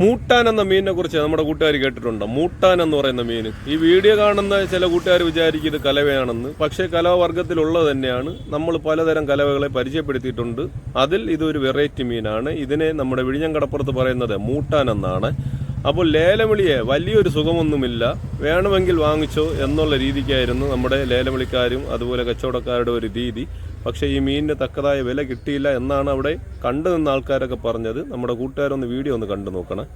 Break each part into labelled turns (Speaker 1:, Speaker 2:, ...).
Speaker 1: മൂട്ടാൻ എന്ന മീനിനെ കുറിച്ച് നമ്മുടെ കൂട്ടുകാർ കേട്ടിട്ടുണ്ട്? മൂട്ടാൻ എന്ന് പറയുന്ന മീൻ. ഈ വീഡിയോ കാണുന്ന ചില കൂട്ടുകാർ വിചാരിക്കും ഇത് കലവയാണെന്ന്. പക്ഷേ കലവർഗത്തിലുള്ളത് തന്നെയാണ്. നമ്മൾ പലതരം കലവകളെ പരിചയപ്പെടുത്തിയിട്ടുണ്ട്. അതിൽ ഇതൊരു വെറൈറ്റി മീനാണ്. ഇതിനെ നമ്മുടെ വിഴിഞ്ഞം കടപ്പുറത്ത് പറയുന്നത് മൂട്ടാൻ എന്നാണ്. അപ്പോൾ ലേലവിളിയെ വലിയൊരു സുഖമൊന്നുമില്ല. വേണമെങ്കിൽ വാങ്ങിച്ചോ എന്നുള്ള രീതിക്കായിരുന്നു നമ്മുടെ ലേലവിളിക്കാരും അതുപോലെ കച്ചവടക്കാരുടെ ഒരു രീതി. പക്ഷേ ഈ മീനിന് തക്കതായ വില കിട്ടിയില്ല എന്നാണ് അവിടെ കണ്ടു നിന്ന ആൾക്കാരൊക്കെ പറഞ്ഞത്. നമ്മുടെ കൂട്ടുകാരൊന്ന് വീഡിയോ ഒന്ന് കണ്ടു നോക്കണേ.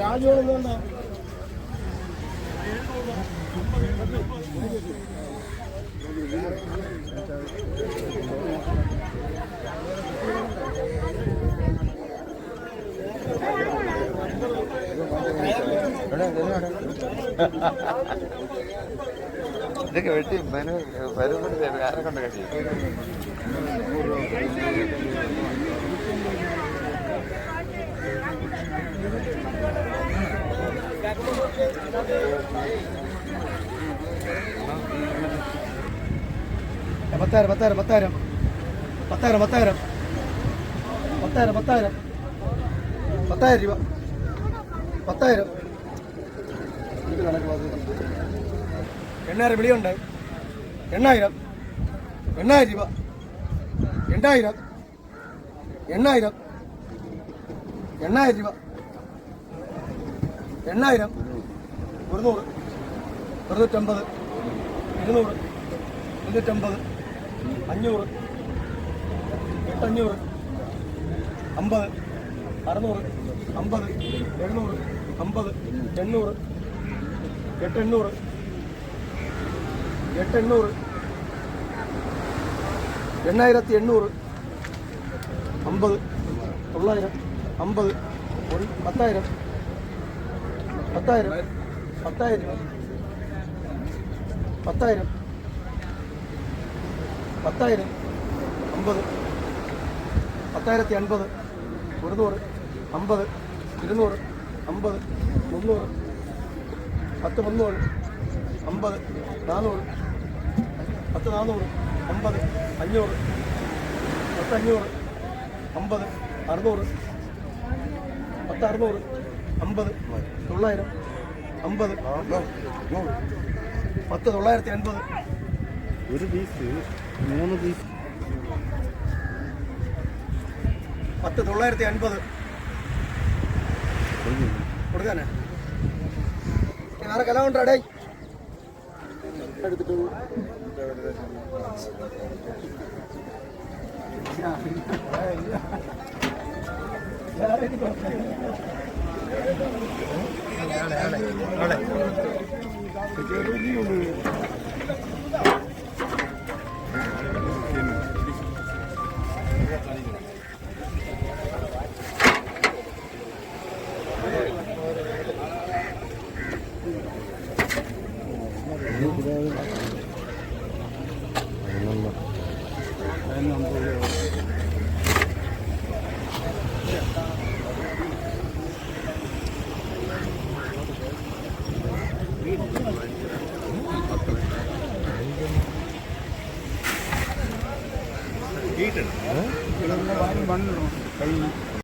Speaker 2: രാജോളം
Speaker 3: ഇതൊക്കെ വെട്ടി മനു വരുമ്പോൾ ആരെ കൊണ്ട് കഴിയും
Speaker 2: പത്തായിരം പത്തായിരം പത്തായിരം. പത്തായിരം പത്തായിരം. പത്തായിരം പത്തായിരം. പത്തായിരം രൂപ. പത്തായിരം. എണ്ണായിരം വിളിയുണ്ട് എണ്ണായിരം. എണ്ണായിരം രൂപ. എണ്ണായിരം എണ്ണായിരം. എണ്ണായിരം രൂപ. എണ്ണായിരം. ഒരുന്നൂറ്. ഒരുന്നൂറ്റമ്പത്. ഇരുന്നൂറ്. ഇരുന്നൂറ്റമ്പത് അഞ്ഞൂറ്. എട്ടഞ്ഞൂറ്. അമ്പത്. അറുന്നൂറ്. അമ്പത്. എഴുന്നൂറ്. അമ്പത്. എണ്ണൂറ്. എട്ടെണ്ണൂറ്. എട്ടെണ്ണൂറ്. എണ്ണായിരത്തി എണ്ണൂറ്. അമ്പത്. തൊള്ളായിരം. അമ്പത്. പത്തായിരം. പത്തായിരം. പത്തായിരം. പത്തായിരം. പത്തായിരം. അമ്പത്. പത്തായിരത്തി അൻപത്. ഒരുന്നൂറ്. അമ്പത്. ഇരുന്നൂറ്. അമ്പത്. മുന്നൂറ്. പത്ത് മുന്നൂറ് അമ്പത് നാനൂറ് പത്ത് നാനൂറ് അമ്പത് അഞ്ഞൂറ് പത്ത് അഞ്ഞൂറ് അമ്പത് അറുന്നൂറ് പത്ത് അറുന്നൂറ് അമ്പത് തൊള്ളായിരം അമ്പത് പത്ത് തൊള്ളായിരത്തി അൻപത്
Speaker 3: ഒരു പീസ് മൂന്ന് പീസ്.
Speaker 2: പത്ത് തൊള്ളായിരത്തി അൻപത് കൊടുക്കാനാ? నాకు ఎలా ఉంటాడే എടുത്തിട്ട് വീട്ടിൽ